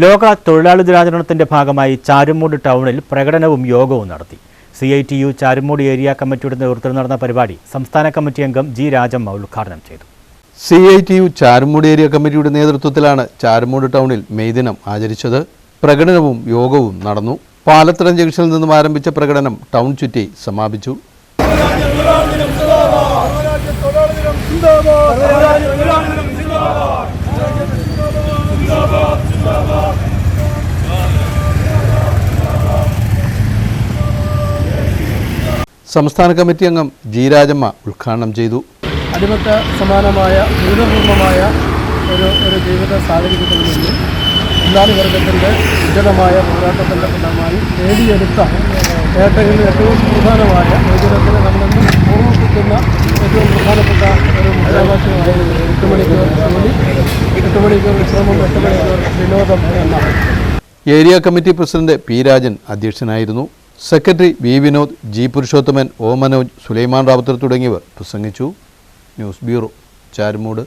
ലോക തൊഴിലാളി ദിനാചരണത്തിന്റെ ഭാഗമായി ചാരുമൂട് ടൗണിൽ പ്രകടനവും യോഗവും നടത്തി C I T U Charummood area കമ്മിറ്റിയുടെ നേതൃത്വത്തിൽ നടന്ന പരിപാടി സംസ്ഥാന കമ്മിറ്റി അംഗം ജി രാജമ്മ ഉദ്ഘാടനം ചെയ്തു C I T U Charummood area കമ്മിറ്റിയുടെ നേതൃത്വത്തിലാണ് ചാരുമൂട് ടൗണിൽ മെയ് ദിനം ആചരിച്ചത് പ്രകടനവും യോഗവും നടന്നു പാലത്തടം ജംഗ്ഷനിൽ നിന്നും ആരംഭിച്ച പ്രകടനം ടൗൺ ചുറ്റി സമാപിച്ചു സംസ്ഥാന കമ്മിറ്റി അംഗം ജി രാജമ്മ ഉദ്ഘാടനം ചെയ്തു. അടിമത്ത സമാനമായ ദുരിതപൂർണമായ ഒരു ഒരു ജീവിത സാഹചര്യത്തിൽ നിന്നും തൊഴിലാളി വർഗത്തിന്റെ ഉജ്ജ്വലമായ പോരാട്ടത്തിന്റെ ഫലമായി നേടിയെടുത്ത നേട്ടങ്ങളിൽ ഏറ്റവും പ്രധാനമായ ജീവിതത്തിന് നമ്മളെന്നും ഓർമ്മിപ്പിക്കുന്ന ഏറ്റവും പ്രധാനപ്പെട്ട ഒരു മുദ്രാവാക്യമായിരുന്നു എട്ട് മണിക്കൂർ ജോലി എട്ട് മണിക്കൂർ വിശ്രമം എട്ട് മണിക്കൂർ വിനോദം എന്നാണ്. Area committee president P Rajan അധ്യക്ഷനായിരുന്നു. Secretary V Vinod G Purushothaman O Manoj Sulaiman Ravuthar തുടങ്ങിയവർ പ്രസംഗിച്ചു. News bureau Charummood.